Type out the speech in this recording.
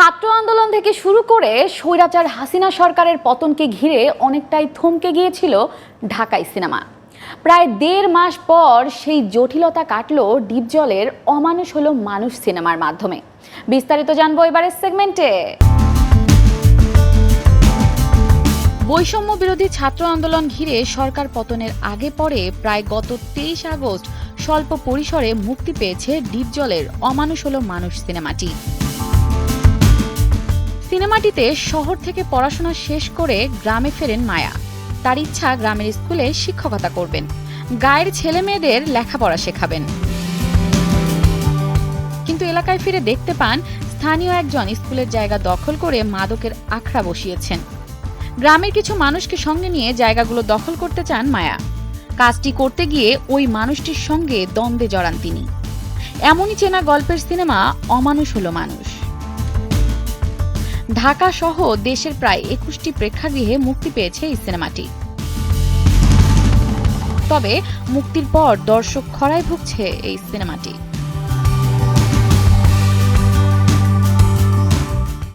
ছাত্র আন্দোলন থেকে শুরু করে স্বৈরাচার হাসিনা সরকারের পতনকে ঘিরে অনেকটাই থমকে গিয়েছিল ঢাকাই সিনেমা। প্রায় দেড় মাস পর সেই জটিলতা কাটলো ডিপজলের অমানুষ হলো মানুষ সিনেমার মাধ্যমে। বিস্তারিত জানব এবারের সেগমেন্টে। বৈষম্য বিরোধী ছাত্র আন্দোলন ঘিরে সরকার পতনের আগে পরে প্রায় গত তেইশ আগস্ট স্বল্প পরিসরে মুক্তি পেয়েছে ডিপজলের অমানুষ হলো মানুষ সিনেমাটি। সিনেমাটিতে শহর থেকে পড়াশোনা শেষ করে গ্রামে ফেরেন মায়া। তার ইচ্ছা গ্রামের স্কুলে শিক্ষকতা করবেন। গায়ের ছেলে মেয়েদের লেখাপড়া শেখাবেন। কিন্তু এলাকায় ফিরে দেখতে পান স্থানীয় একজন স্কুলের জায়গা দখল করে মাদকের আখড়া বসিয়েছেন। গ্রামের কিছু মানুষকে সঙ্গে নিয়ে জায়গাগুলো দখল করতে চান মায়া। কাজটি করতে গিয়ে ওই মানুষটির সঙ্গে দ্বন্দ্বে জড়ান তিনি। এমনই চেনা গল্পের সিনেমা অমানুষ হলো মানুষ। ঢাকা সহ দেশের প্রায় একুশটি প্রেক্ষাগৃহে মুক্তি পেয়েছে এই সিনেমাটি। তবে মুক্তির পর দর্শক খরায় ভুগছে এই সিনেমাটি।